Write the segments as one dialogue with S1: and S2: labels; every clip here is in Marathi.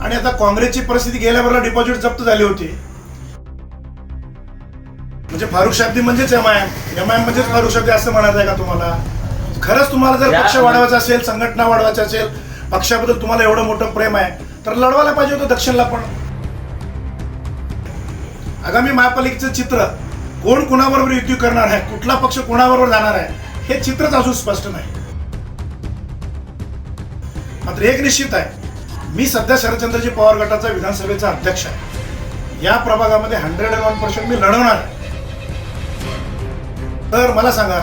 S1: आणि आता काँग्रेसची परिस्थिती गेल्या वेळेला डिपॉझिट जप्त झाली होती. म्हणजे फारुख शाब्दी म्हणजेच M I M M I म्हणजेच फारुख शाब्दी असं म्हणायचं आहे का तुम्हाला? खरंच तुम्हाला जर पक्ष वाढवायचा असेल संघटना वाढवायची असेल पक्षाबद्दल तुम्हाला एवढं मोठं प्रेम आहे तर लढवायला पाहिजे होतं दक्षिणला पण. आगामी महापालिकेचं चित्र कोण कोणाबरोबर युती करणार आहे? कुठला पक्ष कोणाबरोबर जाणार आहे? हे चित्रच अजून स्पष्ट नाही. मात्र एक निश्चित आहे मी सध्या शरदचंद्रजी पवार गटाचा विधानसभेचा अध्यक्ष आहे. या प्रभागामध्ये हंड्रेड अँड वन पर्सेंट मी लढवणार आहे. तर मला सांगा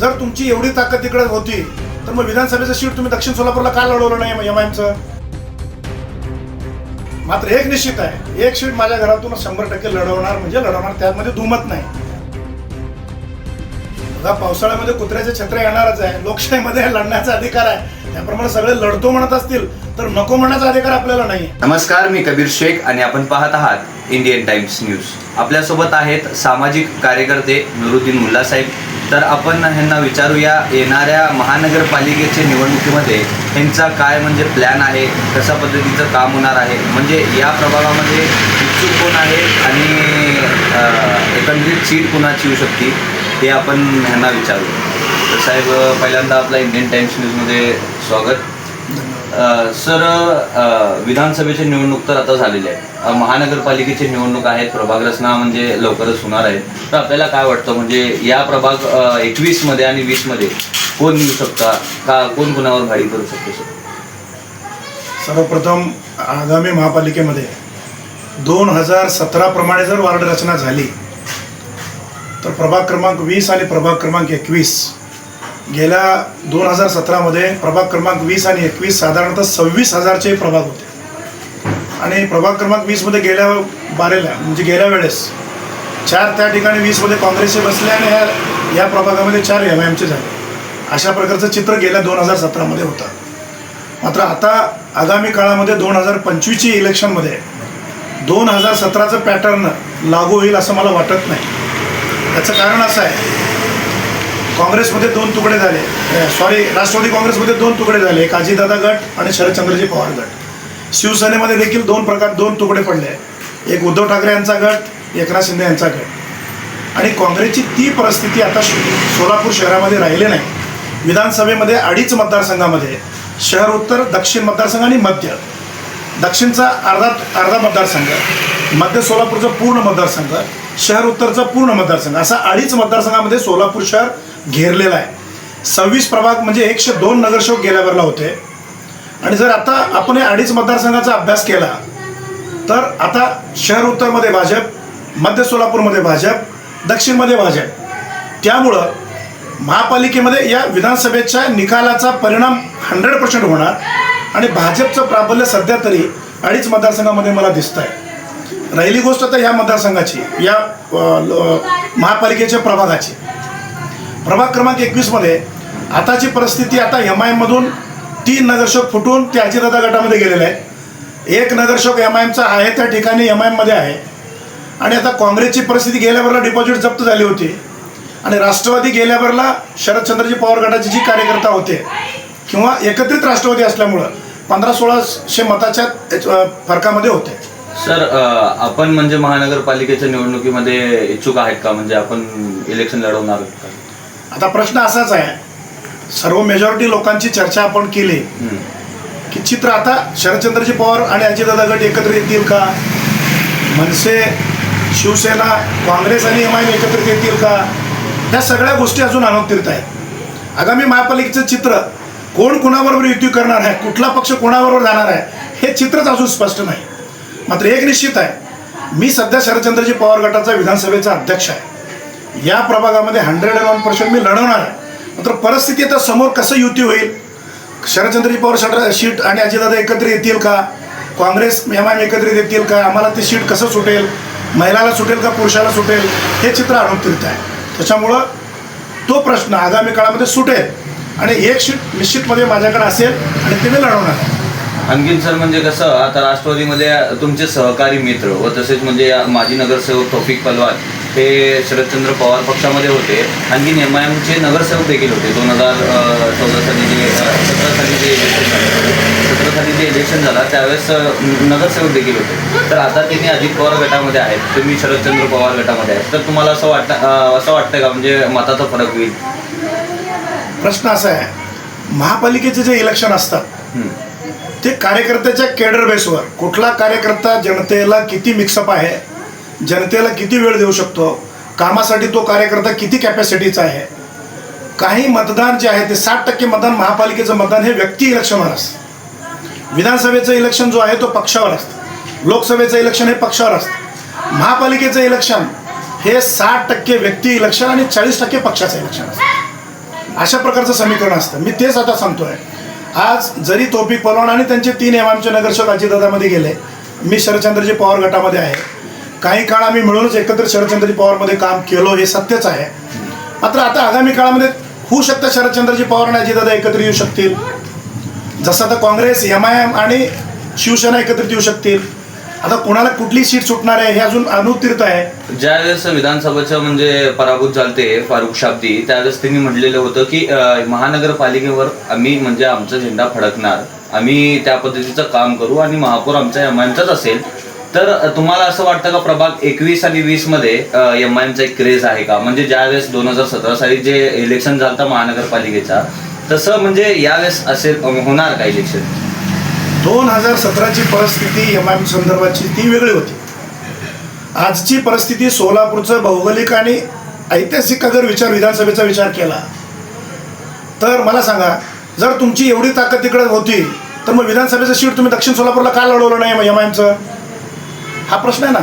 S1: जर तुमची एवढी ताकद तिकडे होती तर मग विधानसभेचं सीट तुम्ही दक्षिण सोलापूरला का लढवलं नाही एम आयचं मात्र एक निश्चित आहे एक सीट माझ्या घरातून शंभर टक्के लढवणार म्हणजे लढवणार त्यामध्ये दुमत नाही. बघा पावसाळ्यामध्ये कुत्र्याचे छत्र येणारच आहे लोकशाहीमध्ये लढण्याचा अधिकार आहे. त्याप्रमाणे सगळे लढतो म्हणत असतील तर नको म्हणण्याचा अधिकार आपल्याला नाही
S2: नमस्कार मी कबीर शेख आणि आपण पाहत आहात इंडियन टाइम्स न्यूज. आपल्यासोबत आहेत सामाजिक कार्यकर्ते नुरुद्दीन मुल्ला साहेब. तर आपण ह्यांना विचारूया येणाऱ्या महानगरपालिकेच्या निवडणुकीमध्ये ह्यांचा काय म्हणजे प्लॅन आहे कशा पद्धतीचं काम होणार आहे? म्हणजे या प्रभागामध्ये इच्छुक कोण आहे आणि एकंदरीत सीट कोणाची येऊ शकते? ते आपण ह्यांना विचारू. तर साहेब पहिल्यांदा आपला इंडियन टाइम्स न्यूजमध्ये स्वागत. सर विधानसभेची निवडणूक तर आता झालेली आहे. महानगरपालिकेची निवडणूक आहेत प्रभाग रचना म्हणजे लवकरच होणार आहे. तर आपल्याला काय वाटतं? म्हणजे या प्रभाग एकवीसमध्ये आणि वीसमध्ये कोण येऊ शकता? का कोण कोणावर भाडी करू शकतो सर?
S1: सर्वप्रथम आगामी महापालिकेमध्ये दोन हजार सतराप्रमाणे जर वार्ड रचना झाली तर प्रभाग क्रमांक वीस आणि प्रभाग क्रमांक एकवीस. गेल्या दोन हजार सतरामध्ये प्रभाग क्रमांक वीस आणि एकवीस साधारणतः सव्वीस हजारचे प्रभाग होते. आणि प्रभाग क्रमांक वीसमध्ये गेल्या बारेला म्हणजे गेल्या वेळेस चार त्या ठिकाणी वीसमध्ये काँग्रेसचे बसले आणि ह्या या प्रभागामध्ये चार एम आय एमचे झाले. अशा प्रकारचं चित्र गेल्या दोन हजार सतरामध्ये होतं. मात्र आता आगामी काळामध्ये दोन हजार पंचवीसची इलेक्शनमध्ये दोन हजार सतराचं पॅटर्न लागू होईल असं मला वाटत नाही. त्याचं कारण असं आहे. काँग्रेसमध्ये दोन तुकडे झाले. सॉरी राष्ट्रवादी काँग्रेसमध्ये दोन तुकडे झाले. एक अजितदादा गट आणि शरदचंद्रजी पवार गट. शिवसेनेमध्ये देखील दोन प्रकार दोन तुकडे पडले. एक उद्धव ठाकरे यांचा गट एकनाथ शिंदे यांचा गट. आणि काँग्रेसची ती परिस्थिती आता सोलापूर शहरामध्ये राहिले नाही. विधानसभेमध्ये अडीच मतदारसंघामध्ये शहर उत्तर दक्षिण मतदारसंघ आणि मध्य. दक्षिणचा अर्धा अर्धा मतदारसंघ मध्य सोलापूरचा पूर्ण मतदारसंघ शहर उत्तरचा पूर्ण मतदारसंघ असा अडीच मतदारसंघामध्ये सोलापूर शहर घेरलेला आहे. सव्वीस प्रभाग म्हणजे एकशे दोन नगरसेवक गेल्या वेळेला होते. आणि जर आता आपण या अडीच मतदारसंघाचा अभ्यास केला तर आता शहर उत्तरमध्ये भाजप मध्य सोलापूरमध्ये भाजप दक्षिणमध्ये भाजप. त्यामुळं महापालिकेमध्ये या विधानसभेच्या निकालाचा परिणाम हंड्रेड पर्सेंट होणार. आणि भाजपचं प्राबल्य सध्या तरी अडीच मतदारसंघामध्ये मला दिसतं आहे राहिली गोष्ट आता या मतदारसंघाची या ल- महापालिकेच्या प्रभागाची. प्रभाग क्रमांक एकवीसमध्ये आताची परिस्थिती आता एम आय एममधून तीन नगरसेवक फुटून ते अजितदादा गटामध्ये गेलेले आहे एक नगरसेवक एम आय एमचा आहे त्या ठिकाणी एम आय एममध्ये आहे. आणि आता काँग्रेसची परिस्थिती गेल्यावरला डिपॉझिट जप्त झाली होती. आणि राष्ट्रवादी गेल्यावरला शरदचंद्रजी पवार गटाचे जी कार्यकर्ता होते किंवा एकत्रित राष्ट्रवादी असल्यामुळं पंधरा सोळाशे मताच्या फरकामध्ये होते.
S2: सर आपण म्हणजे महानगरपालिकेच्या निवडणुकीमध्ये इच्छुक आहेत का? म्हणजे आपण इलेक्शन लढवणार आहोत का?
S1: आता प्रश्न असाच आहे. सर्व मेजॉरिटी लोकांची चर्चा आपण केली. की चित्र आता शरदचंद्रजी पवार आणि अजितदादा गट एकत्र येतील का? मनसे शिवसेना काँग्रेस आणि एम आय एम एकत्रित येतील का? ह्या सगळ्या गोष्टी अजून अनुत्तीर्थ आहेत. आगामी महापालिकेचं चित्र कोण कोणाबरोबर युती करणार आहे कुठला पक्ष कोणाबरोबर जाणार आहे हे चित्रच अजून स्पष्ट नाही. मात्र एक निश्चित आहे मी सध्या शरदचंद्रजी पवार गटाचा विधानसभेचा अध्यक्ष आहे. या प्रभागामध्ये हंड्रेड अँड वन पर्सेंट मी लढवणार आहे. मात्र परिस्थिती आता समोर कसं युती होईल? शरदचंद्रजी पवार शट शीट आणि अजितदादा एकत्र येतील का? काँग्रेस एम आय एम एकत्रित येतील का? आम्हाला ते सीट कसं सुटेल? महिलाला सुटेल का पुरुषाला सुटेल? हे चित्र अनुत्तरित आहे. त्याच्यामुळं तो प्रश्न आगामी काळामध्ये सुटेल. आणि एक शीट निश्चितमध्ये माझ्याकडे असेल आणि ते मी लढवणार.
S2: आणखीन सर म्हणजे कसं आता राष्ट्रवादीमध्ये तुमचे सहकारी मित्र व तसेच म्हणजे माजी नगरसेवक तौफिक पलवार हे शरदचंद्र पवार पक्षामध्ये होते. आणखीन एम आय एमचे नगरसेवक देखील होते. दोन हजार चौदा साली जे सतरा साली जे इलेक्शन झालं सतरा साली जे इलेक्शन झालं त्यावेळेस नगरसेवक देखील होते. तर आता त्यांनी अजित पवार गटामध्ये आहेत. तुम्ही शरदचंद्र पवार गटामध्ये आहेत. तर तुम्हाला असं वाटतं असं वाटतं का? म्हणजे मताचा फरक होईल.
S1: प्रश्न असा आहे महापालिकेचे जे इलेक्शन असतात. ते कार्यकर्त्याच्या केडर बेसवर कुठला कार्यकर्ता जनतेला किती मिक्सअप आहे जनतेला किती वेळ देऊ शकतो कामासाठी तो कार्यकर्ता किती कॅपॅसिटीचा आहे काही मतदान जे आहे ते साठ टक्के मतदान महापालिकेचं मतदान हे व्यक्ती इलेक्शनवर असतं. विधानसभेचं इलेक्शन जो आहे तो पक्षावर असतं. लोकसभेचं इलेक्शन हे पक्षावर असतं. महापालिकेचं इलेक्शन हे साठ टक्के व्यक्ती इलेक्शन आणि चाळीस टक्के पक्षाचं इलेक्शन असतं. अशा प्रकारचं समीकरण असतं. मी तेच आता सांगतोय. आज जरी तोपिक पलवान आणि त्यांचे तीन एमआमचे नगरसेवक अजितदादामध्ये गेले मी शरदचंद्रजी पवार गटामध्ये आहे. काही काळ आम्ही मिळूनच एकत्र शरदचंद्रजी पवारमध्ये काम केलो हे सत्यच आहे. मात्र आता आगामी काळामध्ये होऊ शकतं शरदचंद्रजी पवार आणि अजितदादा एकत्र येऊ शकतील? जसं आता काँग्रेस एम आय एम आणि शिवसेना एकत्रित येऊ शकतील? आता कोणाला कुठली सीट सुटणार आहे हे अजून अनुतीर्थ आहे.
S2: ज्यावेळेस विधानसभेचं म्हणजे पराभूत झालते फारुख शाब्दी त्यावेळेस त्यांनी म्हटलेलं होतं की अं, महानगरपालिकेवर आम्ही म्हणजे आमचा झेंडा फडकणार. आम्ही त्या पद्धतीचं काम करू आणि महापौर आमचा एम असेल. तर अं, तुम्हाला असं वाटतं का प्रभाग एकवीस आणि वीसमध्ये एम आयचा एक क्रेज आहे का? म्हणजे ज्यावेळेस दोन हजार सतरा साली जे इलेक्शन झालं महानगरपालिकेचा तसं म्हणजे यावेळेस असेल अं, होणार का इलेक्शन
S1: दोन हजार सतराची परिस्थिती एम आय एम संदर्भाची ती वेगळी होती. आजची परिस्थिती सोलापूरचं भौगोलिक आणि ऐतिहासिक अगर विचार विधानसभेचा विचार केला. तर मला सांगा जर तुमची एवढी ताकद तिकडे होती तर मग विधानसभेचं सीट तुम्ही दक्षिण सोलापूरला का लढवलं नाही एम आय एमचं हा प्रश्न आहे ना.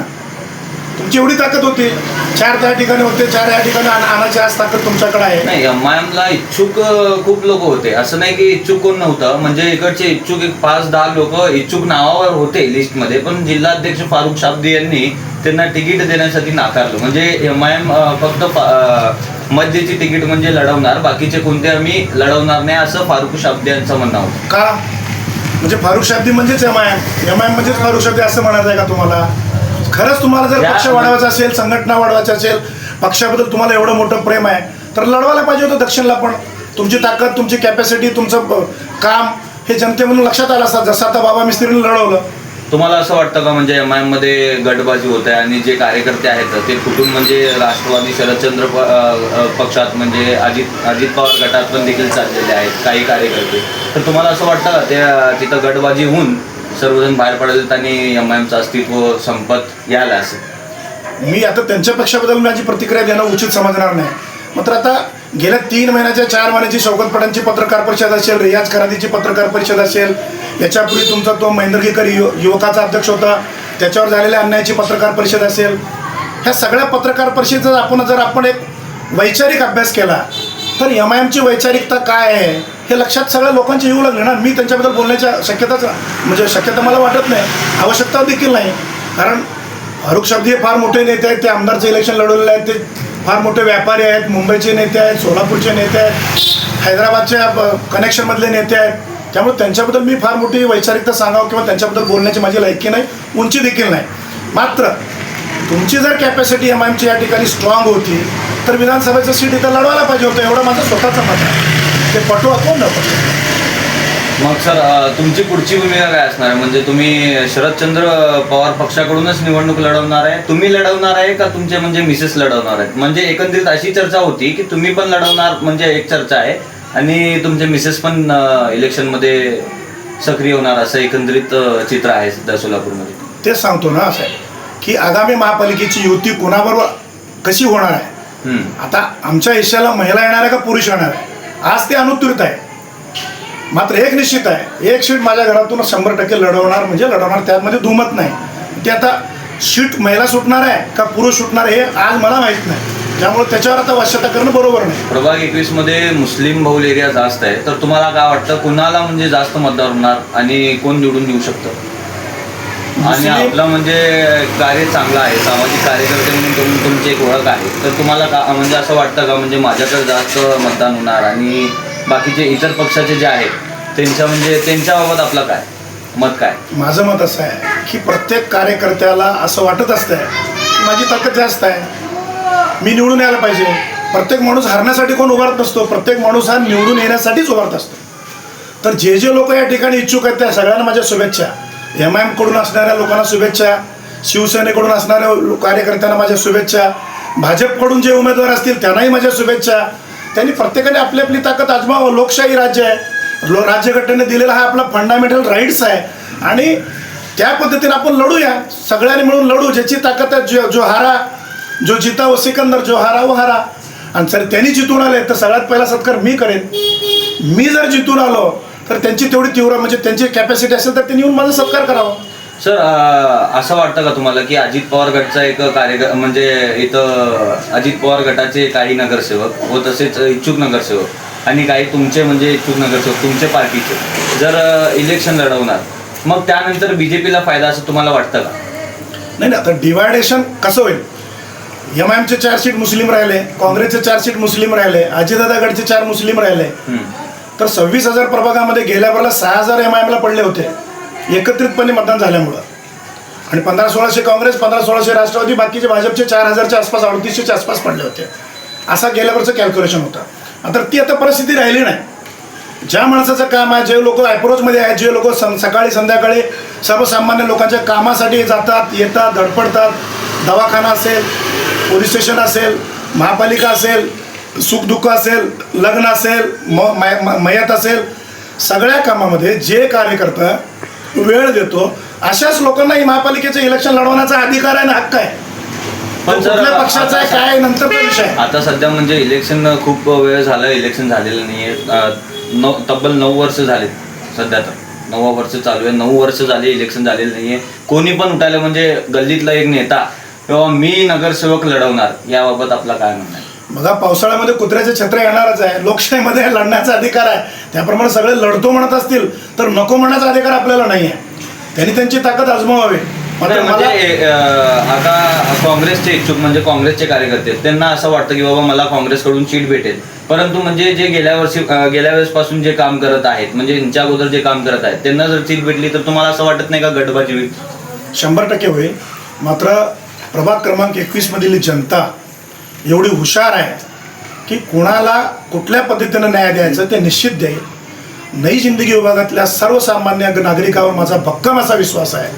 S1: तुमची एवढी ताकद होती चार त्या ठिकाणी होते चार या ठिकाणी आण- आणायची आज ताकद तुमच्याकडे आहे.
S2: नाही एम आय एमला इच्छुक खूप लोक होते. असं नाही की इच्छुक कोण नव्हतं म्हणजे इकडचे इच्छुक एक पाच दहा लोक इच्छुक नावावर होते लिस्टमध्ये पण जिल्हाध्यक्ष फारुख शाब्दी यांनी त्यांना तिकीट देण्यासाठी नाकारलं. म्हणजे एम आय एम फक्त मध्येची तिकीट म्हणजे लढवणार बाकीचे कोणते आम्ही लढवणार नाही असं फारुख शाब्दी यांचं म्हणणं होतं.
S1: का? म्हणजे फारुख शाब्दी म्हणजेच M I M M I M म्हणजेच फारुख शाब्दी असं म्हणायचं आहे का तुम्हाला? खरंच तुम्हाला जर पक्ष वाढवायचा असेल संघटना वाढवायची असेल पक्षाबद्दल तुम्हाला एवढं मोठं प्रेम आहे तर लढवायला पाहिजे होतं दक्षिणला पण. तुमची ताकद तुमची कॅपॅसिटी तुमचं काम हे जनते म्हणून लक्षात आलं असतं. जसं आता बाबा मिस्त्रीने लढवलं.
S2: तुम्हाला असं वाटतं का म्हणजे एम आय एममध्ये गटबाजी होत आहे आणि जे कार्यकर्ते आहेत ते कुठून म्हणजे राष्ट्रवादी शरदचंद्र पक्षात म्हणजे अजित अजित पवार गटात पण देखील चाललेले आहेत काही कार्यकर्ते. तर तुम्हाला असं वाटतं का त्या तिथं गटबाजी होऊन सर्वजण बाहेर पडेल आणि एम आय एमचं अस्तित्व संपत यायला असेल.
S1: मी आता त्यांच्या पक्षाबद्दल माझी प्रतिक्रिया देणं उचित समजणार नाही. मात्र आता गेल्या तीन महिन्याच्या चार महिन्याची शौकत पटांची पत्रकार परिषद असेल रियाज करादीची पत्रकार परिषद असेल याच्यापूर्वी तुमचा तो महेंद्रगीकर यु युवकाचा अध्यक्ष होता त्याच्यावर झालेल्या अन्यायाची पत्रकार परिषद असेल. ह्या सगळ्या पत्रकार परिषदेचा आपण जर आपण एक वैचारिक अभ्यास केला तर एम आय एमची वैचारिकता काय आहे? हे लक्षात सगळ्या लोकांचे येऊ लागले ना. मी त्यांच्याबद्दल बोलण्याच्या शक्यताच म्हणजे शक्यता मला वाटत नाही. आवश्यकता देखील नाही. कारण फारुख शब्दी हे फार मोठे नेते आहेत. ते आमदारचं इलेक्शन लढवलेले आहेत ते फार मोठे व्यापारी आहेत. मुंबईचे नेते आहेत सोलापूरचे नेते आहेत हैदराबादच्या कनेक्शनमधले नेते आहेत. त्यामुळे त्यांच्याबद्दल मी फार मोठी वैचारिकता सांगावं किंवा त्यांच्याबद्दल बोलण्याची माझी लायकी नाही उंची देखील नाही. मात्र तुमची जर कॅपॅसिटी एम आयमची या ठिकाणी स्ट्रॉंग होती तर विधानसभेचं सीट इथं लढवायला पाहिजे होतं एवढं माझं स्वतःचं मत आहे. ते पटू कोण न
S2: मग सर तुमची पुढची भूमिका काय असणार आहे? म्हणजे तुम्ही शरदचंद्र पवार पक्षाकडूनच निवडणूक लढवणार आहे. तुम्ही लढवणार आहे का तुमचे म्हणजे मिसेस लढवणार आहेत? म्हणजे एकंदरीत अशी चर्चा होती की तुम्ही पण लढवणार म्हणजे एक चर्चा आहे आणि तुमचे मिसेस पण इलेक्शनमध्ये सक्रिय होणार असं एकंदरीत चित्र आहे सध्या सोलापूरमध्ये.
S1: तेच सांगतो ना असं आहे की आगामी महापालिकेची युती कोणाबरोबर कशी होणार आहे. आता आमच्या हिश्श्याला महिला येणार आहे का पुरुष येणार? आहे आज ते अनुत्तरित आहे. मात्र एक निश्चित आहे एक सीट माझ्या घरातून शंभर टक्के लढवणार म्हणजे लढवणार त्यामध्ये दुमत नाही. ते आता सीट महिला सुटणार आहे का पुरुष सुटणार आहे हे आज मला माहीत नाही. त्यामुळे त्याच्यावर आता वश्यता करणं बरोबर नाही.
S2: प्रभाग एकवीसमध्ये मुस्लिम बहुल एरिया जास्त आहे. तर तुम्हाला काय वाटतं कुणाला म्हणजे जास्त मतदार होणार आणि कोण निवडून येऊ शकतं? आणि आपलं म्हणजे कार्य चांगलं आहे सामाजिक कार्यकर्ते म्हणून तुम- तुमची एक ओळख आहे. तर तुम्हाला का म्हणजे असं वाटतं का म्हणजे माझ्याकडे जास्त मतदान होणार आणि बाकीचे इतर पक्षाचे जे आहेत त्यांच्या म्हणजे त्यांच्याबाबत आपलं काय? मत काय?
S1: माझं मत असं आहे की प्रत्येक कार्यकर्त्याला असं वाटत असतं की माझी ताकद जास्त आहे. मी निवडून यायला पाहिजे. प्रत्येक माणूस हरण्यासाठी कोण उभारत नसतो. प्रत्येक माणूस हा निवडून येण्यासाठीच उभारत असतो. तर जे जे लोक या ठिकाणी इच्छुक आहेत त्या सगळ्यांना माझ्या शुभेच्छा. एम आय एमकडून असणाऱ्या लोकांना शुभेच्छा शिवसेनेकडून असणाऱ्या कार्यकर्त्यांना माझ्या शुभेच्छा भाजपकडून जे उमेदवार असतील त्यांनाही माझ्या शुभेच्छा. त्यांनी प्रत्येकाने आपली आपली ताकद आजमावं. लोकशाही राज्य आहे. लो राज्यघटनेने दिलेला हा आपला फंडामेंटल राईट्स आहे. आणि त्या पद्धतीने आपण लढूया. सगळ्यांनी मिळून लढू. ज्याची ताकद आहे जो जो हारा जो जिता व सिकंदर जो हारा वो हारा. आणि सर त्यांनी जितून आले तर सगळ्यात पहिला सत्कार मी करेन. मी जर जितून आलो तर त्यांची तेवढी तीव्र म्हणजे त्यांची कॅपॅसिटी असेल तर त्यांनी येऊन माझा सत्कार करावा.
S2: सर अं, असं वाटतं का तुम्हाला की अजित पवार गटचा एक कार्य म्हणजे इथं अजित पवार गटाचे काही नगरसेवक व तसेच इच्छुक नगरसेवक आणि काही तुमचे म्हणजे इच्छुक नगरसेवक तुमचे पार्टीचे जर इलेक्शन लढवणार मग त्यानंतर बीजेपीला फायदा असं तुम्हाला वाटतं का?
S1: नाही ना आता डिवायडेशन कसं होईल? एम आय एमचे चार सीट मुस्लिम राहिले काँग्रेसचे चार सीट मुस्लिम राहिले अजितदादा गडचे चार मुस्लिम राहिले.
S2: हम्म.
S1: तर सव्वीस हजार प्रभागामध्ये गेल्या वेळेला सहा हजार एम आय एमला पडले होते. एकत्रितपणे मतदान झाल्यामुळं. आणि पंधरा सोळाशे काँग्रेस पंधरा सोळाशे राष्ट्रवादी बाकीचे भाजपचे चार हजारच्या आसपास अडतीसशेच्या आसपास पडले होते. असा गेल्या वर्षं कॅल्क्युलेशन होतं. आता ती आता परिस्थिती राहिली नाही. ज्या माणसाचं काम आहे जे लोक अप्रोचमध्ये आहेत जे लोक सं सकाळी संध्याकाळी सर्वसामान्य लोकांच्या कामासाठी जातात येतात धडपडतात. दवाखाना असेल पोलीस स्टेशन असेल महापालिका असेल सुखदुःख असेल लग्न असेल म मयत असेल सगळ्या कामामध्ये जे कार्यकर्ता वेळ देतो अशाच लोकांना ही महापालिकेचं इलेक्शन लढवण्याचा अधिकार आहे आणि हक्क आहे. कुठल्या पक्षाचा आहे काय विषय आहे.
S2: आता सध्या म्हणजे इलेक्शन खूप वेळ झालं इलेक्शन झालेलं नाहीये. अं, नऊ तब्बल नऊ वर्ष झाले सध्या तर. नऊ वर्ष चालू आहे. नऊ वर्ष झाले इलेक्शन झालेलं नाहीये. कोणी पण उठायला म्हणजे गल्लीतला एक नेता किंवा मी नगरसेवक लढवणार याबाबत आपला काय म्हणणं आहे?
S1: बघा पावसाळ्यामध्ये कुत्र्याचे छत्र येणारच आहे. लोकशाहीमध्ये लढण्याचा अधिकार आहे. त्याप्रमाणे सगळे लढतो म्हणत असतील तर नको म्हणण्याचा अधिकार आपल्याला नाही आहे त्यांनी त्यांची ताकद
S2: नाही,
S1: मला
S2: म्हणजे अं, आता काँग्रेसचे इच्छुक म्हणजे काँग्रेसचे कार्यकर्ते आहेत, त्यांना असं वाटतं की बाबा मला काँग्रेसकडून सीट भेटेल. परंतु म्हणजे जे गेल्या वर्षी अं, गेल्या वेळेसपासून जे काम करत आहेत म्हणजे यांच्या अगोदर जे काम करत आहेत त्यांना जर सीट भेटली तर तुम्हाला असं वाटत नाही का गटबाजी होईल?
S1: शंभर टक्के होईल. मात्र प्रभाग क्रमांक एकवीस मधील जनता एवढी हुशार आहे की कोणाला कुठल्या पद्धतीनं न्याय द्यायचं ते निश्चित देईल नई जिंदगी विभागातल्या सर्वसामान्य नागरिकावर माझा भक्कम असा विश्वास आहे.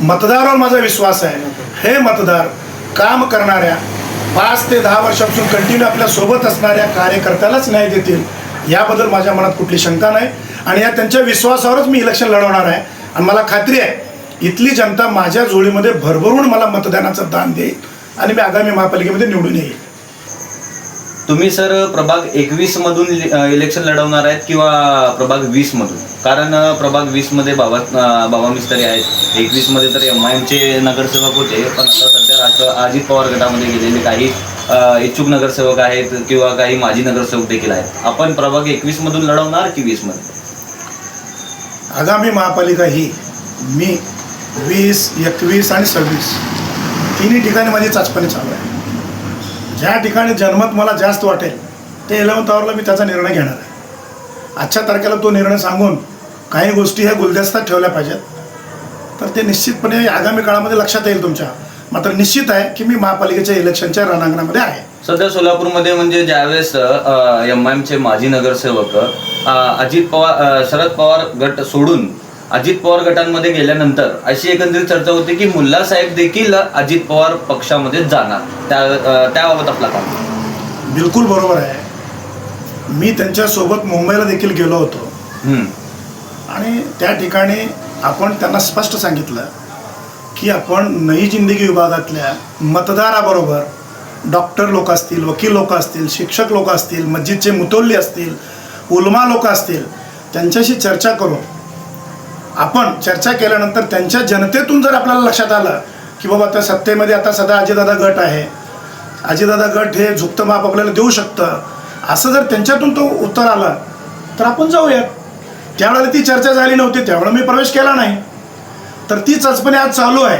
S1: मतदारावर माझा विश्वास आहे. हे मतदार काम करणाऱ्या पाच ते दहा वर्षापासून कंटिन्यू आपल्यासोबत असणाऱ्या कार्यकर्त्यालाच न्याय देतील याबद्दल माझ्या मनात कुठली शंका नाही. आणि या त्यांच्या विश्वासावरच मी इलेक्शन लढवणार आहे. आणि मला खात्री आहे इथली जनता माझ्या जोडीमध्ये भरभरून मला मतदानाचं दान देईल. आणि मी आगामी महापालिकेमध्ये निवडून येईल.
S2: तुम्ही सर प्रभाग एकवीस मधून इलेक्शन लढवणार आहेत किंवा प्रभाग वीस मधून? कारण प्रभाग वीसमध्ये बाबा बाबा मिस्त्री आहेत. एकवीसमध्ये तर एम आय एमचे नगरसेवक होते पण आता सध्या राष्ट्र अजित पवार गटामध्ये गेलेले काही इच्छुक नगरसेवक आहेत किंवा काही माजी नगरसेवक देखील आहेत. आपण प्रभाग एकवीस मधून लढवणार की वीसमध्ये?
S1: आगामी महापालिका ही मी वीस एकवीस आणि सव्वीस तिन्ही ठिकाणी माझी चाचपणी चालू आहे. ज्या ठिकाणी जनमत मला जास्त वाटेल ते इलेवन्थ आवरला मी त्याचा निर्णय घेणार आहे. आजच्या तारखेला तो निर्णय सांगून काही गोष्टी ह्या गुलदस्तात ठेवल्या पाहिजेत. तर ते निश्चितपणे आगामी काळामध्ये लक्षात येईल तुमच्या. मात्र निश्चित आहे की मी महापालिकेच्या इलेक्शनच्या रणांगणामध्ये आहे.
S2: सध्या सोलापूरमध्ये म्हणजे ज्यावेळेस एम आय एमचे माजी नगरसेवक अजित पवार शरद पवार गट सोडून अजित पवार गटांमध्ये गेल्यानंतर अशी एकंदरीत चर्चा होती की मुल्ला साहेब देखील अजित पवार पक्षामध्ये जाणार. त्या त्याबाबत आपला काय?
S1: बिलकुल बरोबर आहे. मी त्यांच्यासोबत मुंबईला देखील गेलो होतो. आणि त्या ठिकाणी आपण त्यांना स्पष्ट सांगितलं की आपण नई जिंदगी विभागातल्या मतदाराबरोबर डॉक्टर लोक असतील वकील लोक असतील शिक्षक लोक असतील मस्जिदचे मुतोल्ली असतील उलमा लोक असतील त्यांच्याशी चर्चा करून आपण चर्चा केल्यानंतर त्यांच्या जनतेतून जर आपल्याला लक्षात आलं की बाबा त्या सत्तेमध्ये आता सध्या अजितदादा गट आहे अजितदादा गट हे झुकतं माप आपल्याला देऊ शकतं असं जर त्यांच्यातून तो उत्तर आला तर आपण जाऊयात. त्यावेळेला ती चर्चा झाली नव्हती त्यावेळेला मी प्रवेश केला नाही. तर ती चाचपणी आज चालू आहे.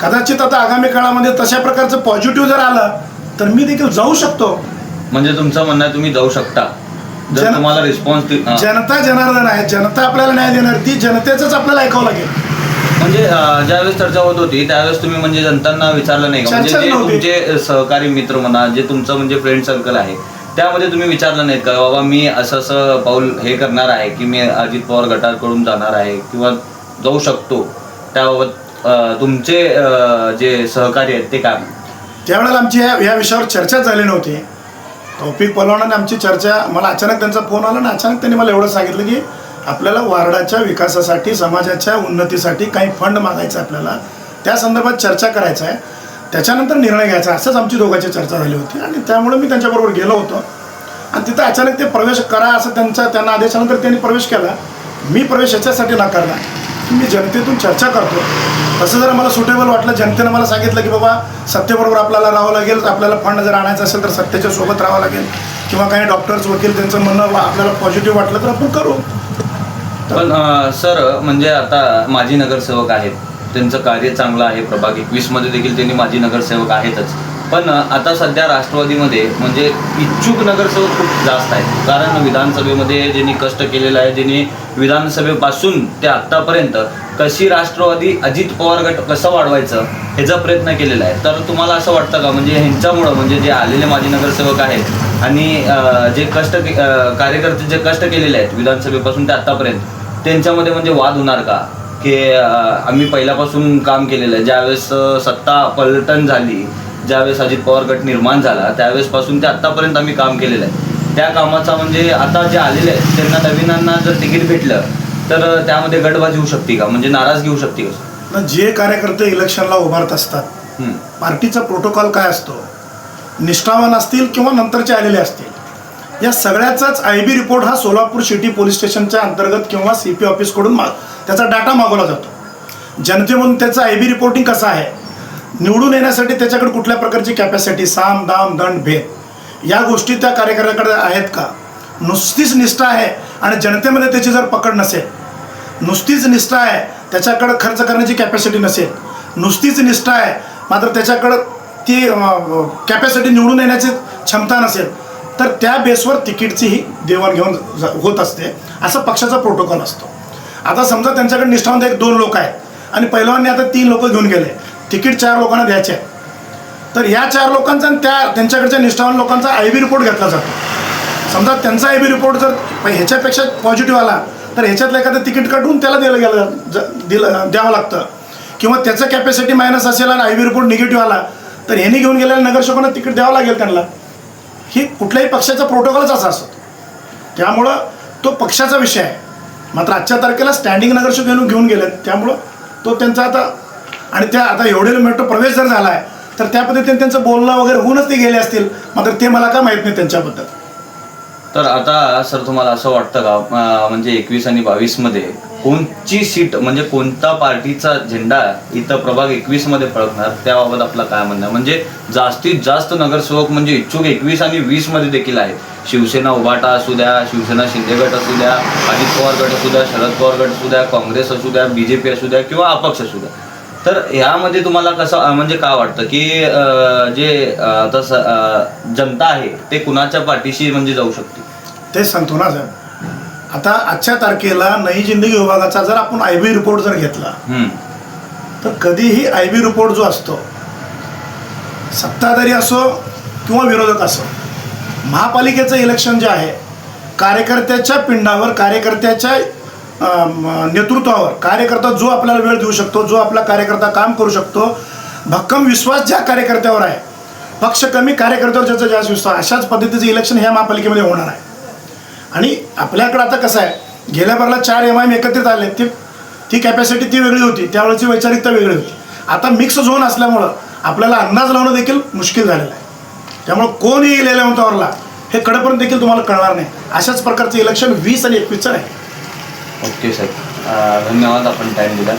S1: कदाचित आता आगामी काळामध्ये तशा प्रकारचं पॉझिटिव्ह जर आलं तर मी देखील जाऊ शकतो.
S2: म्हणजे तुमचं म्हणणं आहे तुम्ही जाऊ शकता. जर तुम्हाला रिस्पॉन्स
S1: जनता जनार्दन आहे जनता आपल्याला न्याय देणार ती जनतेचंच आपल्याला ऐकावं लागेल.
S2: म्हणजे ज्यावेळेस चर्चा होत होती त्यावेळेस तुम्ही म्हणजे जनतांना विचारलं नाही का? म्हणजे जे. तुमचे सहकारी मित्र म्हणा जे तुमचं म्हणजे फ्रेंड सर्कल आहे त्यामध्ये तुम्ही विचारलं नाहीत का? बाबा मी असं असं पाऊल हे करणार आहे की मी अजित पवार गटाकडून जाणार आहे किंवा जाऊ शकतो? त्याबाबत तुमचे जे सहकारी आहेत ते काय?
S1: त्यावेळेला आमची या विषयावर चर्चा झाली नव्हती. तौफिक पलवानाने आमची चर्चा मला अचानक त्यांचा फोन आला आणि अचानक त्यांनी मला एवढं सांगितलं की आपल्याला वार्डाच्या विकासासाठी समाजाच्या उन्नतीसाठी काही फंड मागायचा आहे आपल्याला. त्या संदर्भात चर्चा करायचं आहे. त्याच्यानंतर निर्णय घ्यायचा असंच आमची दोघांची चर्चा झाली होती आणि त्यामुळे मी त्यांच्याबरोबर गेलो होतो. आणि तिथं अचानक ते प्रवेश करा असं त्यांचा त्यांना आदेशानंतर त्यांनी प्रवेश केला. मी प्रवेश याच्यासाठी नाकारला. मी जनतेतून चर्चा करतो. तसं जर मला सुटेबल वाटलं जनतेनं मला सांगितलं की बाबा सत्तेबरोबर आपल्याला राहावं लागेल आपल्याला फंड जर आणायचं असेल तर सत्तेच्या सोबत राहावं लागेल. किंवा काही डॉक्टर्स वकील त्यांचं म्हणणं आपल्याला पॉझिटिव्ह वाटलं तर आपण करू.
S2: पण सर म्हणजे आता माजी नगरसेवक आहेत. त्यांचं कार्य चांगलं आहे. प्रभाग एकवीसमध्ये देखील त्यांनी माजी नगरसेवक आहेतच. पण आता सध्या राष्ट्रवादीमध्ये म्हणजे इच्छुक नगरसेवक खूप जास्त आहेत. कारण विधानसभेमध्ये ज्यांनी कष्ट केलेलं आहे ज्यांनी विधानसभेपासून ते आत्तापर्यंत कशी राष्ट्रवादी अजित पवार गट कसं वाढवायचं ह्याचा प्रयत्न केलेला आहे तर तुम्हाला असं वाटतं का? म्हणजे ह्यांच्यामुळं म्हणजे जे आलेले माजी नगरसेवक आहेत आणि जे कष्ट कार्यकर्ते जे कष्ट केलेले आहेत विधानसभेपासून ते आत्तापर्यंत त्यांच्यामध्ये म्हणजे वाद होणार का? की आम्ही पहिल्यापासून काम केलेलं आहे. ज्यावेळेस सत्ता पलटण झाली ज्यावेळेस अजित पवार गट निर्माण झाला त्यावेळेसपासून ते आत्तापर्यंत आम्ही काम केलेलं आहे. त्या कामाचा म्हणजे आता जे आलेले आहेत त्यांना नवीनांना जर तिकीट भेटलं तर त्यामध्ये गटबाजी होऊ शकते का? म्हणजे नाराज घेऊ शकते का?
S1: मग जे कार्यकर्ते इलेक्शनला उभारत असतात. पार्टीचा प्रोटोकॉल काय असतो? निष्ठावान असतील किंवा नंतरचे आलेले असतील? या सगळ्याचाच आय बी रिपोर्ट हा सोलापूर सिटी पोलीस स्टेशनच्या अंतर्गत किंवा सी पी ऑफिसकडून मा त्याचा डाटा मागवला जातो. जनतेमधून त्याचं आय बी रिपोर्टिंग कसं आहे? निवडून येण्यासाठी त्याच्याकडे कुठल्या प्रकारची कॅपॅसिटी साम दाम दंड भेद या गोष्टी त्या कार्यकर्त्याकडे आहेत का? नुसतीच निष्ठा आहे आणि जनतेमध्ये त्याची जर पकड नसेल नुसतीच निष्ठा आहे त्याच्याकडं खर्च करण्याची कॅपॅसिटी नसेल नुसतीच निष्ठा आहे मात्र त्याच्याकडं ती कॅपॅसिटी निवडून येण्याची क्षमता नसेल तर त्या बेसवर तिकीटचीही देवाणघेवाण ज- होत असते असा पक्षाचा प्रोटोकॉल असतो. आता समजा त्यांच्याकडे निष्ठावंत एक दोन लोक आहेत आणि पहिलवांनी आता तीन लोक घेऊन गेले तिकीट चार लोकांना द्यायचे आहे तर या चार लोकांचा आणि त्या त्यांच्याकडच्या निष्ठावान लोकांचा आय बी रिपोर्ट घेतला जातो. समजा त्यांचा आय बी रिपोर्ट जर ह्याच्यापेक्षा पॉझिटिव्ह आला तर ह्याच्यातलं एखादं तिकीट काढून त्याला दिलं गेलं ज- दिलं द्यावं लागतं. किंवा त्याचं कॅपॅसिटी मायनस असेल आणि आय बी रिपोर्ट निगेटिव्ह आला तर ह्यांनी घेऊन गेलेल्या नगरसेवकांना तिकीट द्यावं लागेल त्यांना. ही कुठल्याही पक्षाचा प्रोटोकॉलच असा असतो. त्यामुळं तो पक्षाचा विषय आहे. मात्र आजच्या तारखेला स्टँडिंग नगरसेवक घेऊन घेऊन गेलेत. त्यामुळं तो त्यांचा आता आणि त्या आता एवढे मेट्रो प्रवेश जर झाला आहे तर त्या पद्धतीने त्यांचं बोलणं वगैरे होऊनच ते गेले असतील. मात्र ते मला काय माहीत नाही त्यांच्याबद्दल?
S2: तर आता सर तुम्हाला असं वाटतं का? म्हणजे एकवीस आणि बावीसमध्ये कोणची सीट म्हणजे कोणता पार्टीचा झेंडा इथं प्रभाग एकवीसमध्ये फळकणार त्याबाबत आपलं काय म्हणणं आहे? म्हणजे जास्तीत जास्त नगरसेवक म्हणजे इच्छुक एकवीस आणि वीसमध्ये देखील आहेत. शिवसेना उभाटा असू द्या शिवसेना शिंदे गट असू द्या अजित पवार गट असू द्या शरद पवार गट असू द्या काँग्रेस असू द्या बीजेपी असू द्या किंवा अपक्ष असू द्या. तर ह्यामध्ये तुम्हाला कसं म्हणजे काय वाटतं की जे आता जनता आहे ते कुणाच्या पाठीशी म्हणजे जाऊ शकते
S1: तेच सांगतो ना साहेब आता आजच्या तारखेला नई जिंदगी विभागाचा जर आपण आय बी रिपोर्ट जर घेतला. तर कधीही आय बी रिपोर्ट जो असतो सत्ताधारी असो किंवा विरोधक असो महापालिकेचं इलेक्शन जे आहे कार्यकर्त्याच्या पिंडावर कार्यकर्त्याच्या नेतृत्वावर. कार्यकर्ता जो आपल्याला वेळ देऊ शकतो जो आपला कार्यकर्ता काम करू शकतो भक्कम विश्वास ज्या कार्यकर्त्यावर आहे पक्ष कमी कार्यकर्त्यावर ज्याचा जास्त विश्वास अशाच पद्धतीचं इलेक्शन ह्या महापालिकेमध्ये होणार आहे. आणि आपल्याकडं आता कसं आहे गेल्या बारला चार एम आय एम एकत्रित आले ती ती कॅपॅसिटी ती वेगळी होती त्यावेळेची वैचारिकता वेगळी होती. आता मिक्स झोन असल्यामुळं आपल्याला अंदाज लावणं देखील मुश्किल झालेलं आहे. त्यामुळं कोण येईल एलेवंतावरला हे कडपर्यंत देखील तुम्हाला कळणार नाही. अशाच प्रकारचं इलेक्शन वीस आणि एकवीसचं आहे
S2: ओके साहेब धन्यवाद आपण टाईम दिला.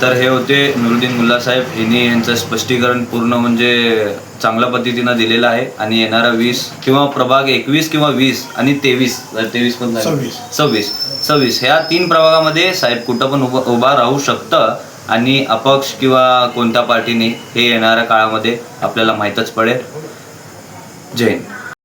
S2: तर हे होते नुरुद्दीन मुल्ला साहेब. यांनी यांचं स्पष्टीकरण पूर्ण म्हणजे चांगल्या पद्धतीनं दिलेलं आहे. आणि येणारा वीस किंवा प्रभाग एकवीस किंवा वीस आणि तेवीस तेवीस पण. सव्वीस. सव्वीस. ह्या तीन प्रभागामध्ये साहेब कुठं पण उभं उभा राहू शकतं आणि अपक्ष किंवा कोणत्या पार्टीने हे येणाऱ्या काळामध्ये आपल्याला माहीतच पडेल. जय हिंद.